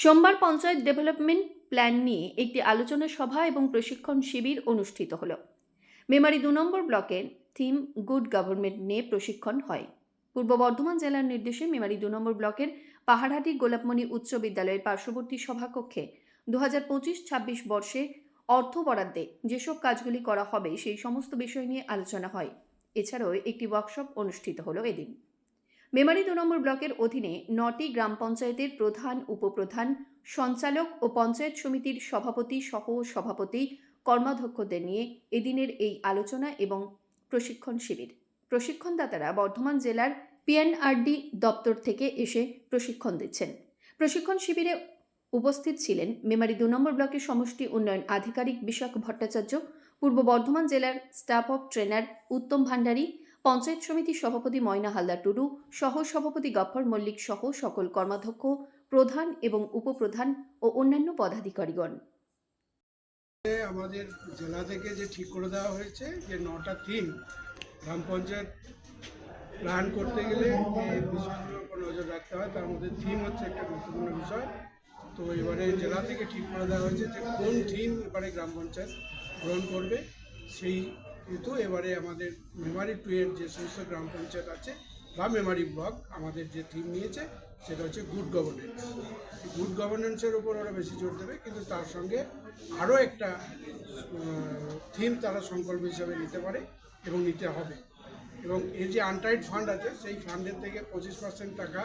সোমবার panchayat development plan নিয়ে একটি আলোচনা সভা এবং প্রশিক্ষণ শিবির অনুষ্ঠিত হল। মেমারি দু নম্বর ব্লকের থিম গুড গভর্নমেন্ট নিয়ে প্রশিক্ষণ হয়। পূর্ব বর্ধমান জেলার নির্দেশে মেমারি দু নম্বর ব্লকের পাহাড়হাটি গোলাপমণি উচ্চ বিদ্যালয়ের পার্শ্ববর্তী সভাকক্ষে দু হাজার পঁচিশ ছাব্বিশ বর্ষে অর্থ বরাদ্দে যেসব কাজগুলি করা হবে সেই সমস্ত বিষয় নিয়ে আলোচনা হয়। এছাড়াও একটি ওয়ার্কশপ অনুষ্ঠিত হলো এদিন। মেমারি দু নম্বর ব্লকের অধীনে নটি গ্রাম পঞ্চায়েতের প্রধান, উপপ্রধান, সঞ্চালক ও পঞ্চায়েত সমিতির সভাপতি সহ সভাপতি, কর্মাধ্যক্ষদের নিয়ে এদিনের এই আলোচনা এবং প্রশিক্ষণ শিবির। প্রশিক্ষণদাতারা বর্ধমান জেলার পিএনআরডি দপ্তর থেকে এসে প্রশিক্ষণ দিচ্ছেন। প্রশিক্ষণ শিবিরে উপস্থিত ছিলেন মেমারি দু নম্বর ব্লকের সমষ্টি উন্নয়ন আধিকারিক বিশাখ ভট্টাচার্য, পূর্ব বর্ধমান জেলার staff of trainer Uttam Bhandari panchayat সমিতির সভাপতি ময়না হালদার টুডু, সহ সভাপতি গফর মল্লিক সহ সকল কর্মাধ্যক্ষ, প্রধান এবং উপপ্রধান ও অন্যান্য পদাধিকারীগণ। আমাদের জেলা থেকে যে ঠিক করে দেওয়া হয়েছে যে নটা থিম গ্রাম পঞ্চায়েত প্ল্যান করতে গেলে নজর রাখতে হয়। তার মধ্যে থিম হচ্ছে একটা গুরুত্বপূর্ণ বিষয়। তো এবারে জেলা থেকে ঠিক করে দেওয়া হয়েছে যে কোন থিম এবারে গ্রাম পঞ্চায়েত গ্রহণ করবে, সেই কিন্তু এবারে আমাদের মেমারি টু এর যে সমস্ত গ্রাম পঞ্চায়েত আছে, বা মেমারি ব্লক আমাদের যে থিম নিয়েছে, সেটা হচ্ছে গুড গভর্নেন্স গুড গভর্নেন্সের উপর ওরা বেশি জোর দেবে, কিন্তু তার সঙ্গে আরও একটা থিম তারা সংকল্প হিসাবে নিতে পারে এবং নিতে হবে। এবং এর যে আনটাইড ফান্ড আছে, সেই ফান্ডের থেকে পঁচিশ পার্সেন্ট টাকা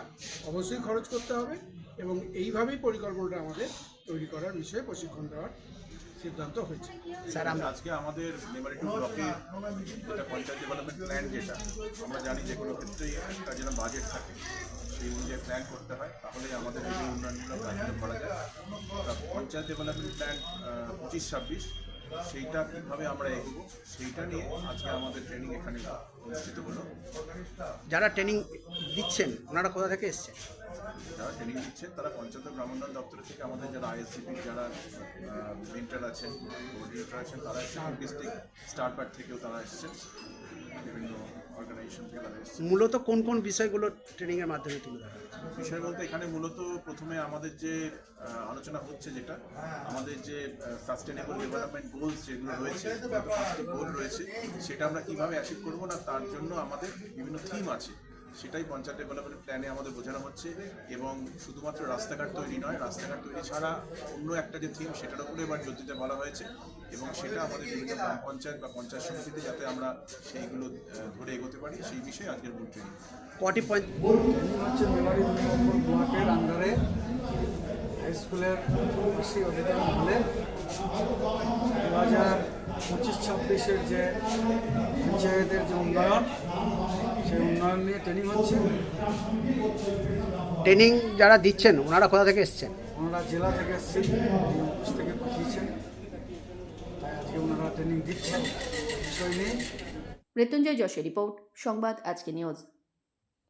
অবশ্যই খরচ করতে হবে এবং এইভাবেই পরিকল্পনাটা আমাদের তৈরি করার বিষয়ে প্রশিক্ষণ দেওয়ার সিদ্ধান্ত হয়েছে। স্যার আমরা আজকে আমাদের মেমারি টু ব্লকে একটা পঞ্চায়েত ডেভেলপমেন্ট প্ল্যান যেটা আমরা জানি যে কোনো ক্ষেত্রেই একটা যেন বাজেট থাকে সেই অনুযায়ী প্ল্যান করতে হয় তাহলে আমাদের এই যে উন্নয়নমূলক কাজগুলো করা যায়। পঞ্চায়েত ডেভেলপমেন্ট প্ল্যান পঁচিশ ছাব্বিশ সেইটা কীভাবে আমরা এগোবো সেইটা নিয়ে আজকে আমাদের ট্রেনিং এখানে অনুষ্ঠিত হলো। যারা ট্রেনিং দিচ্ছেন ওনারা কোথা থেকে এসছেন? যারা ট্রেনিং দিচ্ছেন তারা পঞ্চায়েত গ্রামোন্নয়ন দপ্তর থেকে আমাদের যারা আইএসসিপির যারা মেন্টার আছেন কোঅর্ডিনেটর আছেন তারা এসেছেন ডিস্ট্রিক্ট স্টারবার্ড থেকেও তারা এসেছেন। বিভিন্ন অর্গানাইজেশন থেকে তারা এসেছেন। মূলত কোন কোন বিষয়গুলো ট্রেনিংয়ের মাধ্যমে তুলে ধরা বিষয় বলতে এখানে মূলত প্রথমে আমাদের যে আলোচনা হচ্ছে যেটা আমাদের যে সাস্টেনেবল ডেভেলপমেন্ট গোলস যেগুলো রয়েছে গোল রয়েছে সেটা আমরা কীভাবে অ্যাচিভ করব না তার জন্য আমাদের বিভিন্ন থিম আছে। সেটাই পঞ্চায়েত ডেভেলপমেন্ট প্ল্যানে আমাদের বোঝানো হচ্ছে এবং শুধুমাত্র রাস্তাঘাট তৈরি নয় রাস্তাঘাট তৈরি ছাড়া অন্য একটা যে থিম সেটার উপরে এবার জোর দিতে বলা হয়েছে এবং সেটা আমাদের বিভিন্ন গ্রাম পঞ্চায়েত বা পঞ্চায়েত সমিতিতে যাতে আমরা সেইগুলো ধরে এগোতে পারি সেই বিষয়ে আজকের মূল ট্রেনিং কটি পয়েন্ট? হচ্ছে মেমারি দুই নম্বর ব্লকের আন্ডারে হাই স্কুলের কৃষি অধিকারী হলে দু হাজার পঁচিশ ছাব্বিশের যে পঞ্চায়েতের যে উন্নয়ন সেই উন্নয়ন নিয়ে ট্রেনিং হচ্ছে। ট্রেনিং যারা দিচ্ছেন ওনারা কোথা থেকে এসছেন? ওনারা জেলা থেকে এসছেন অফিস থেকে পাঠিয়েছেন। তাই আজকে ওনারা ট্রেনিং দিচ্ছেন। বিষয় নিয়ে। মৃত্যুঞ্জয় যশের রিপোর্ট সংবাদ আজকে নিউজ।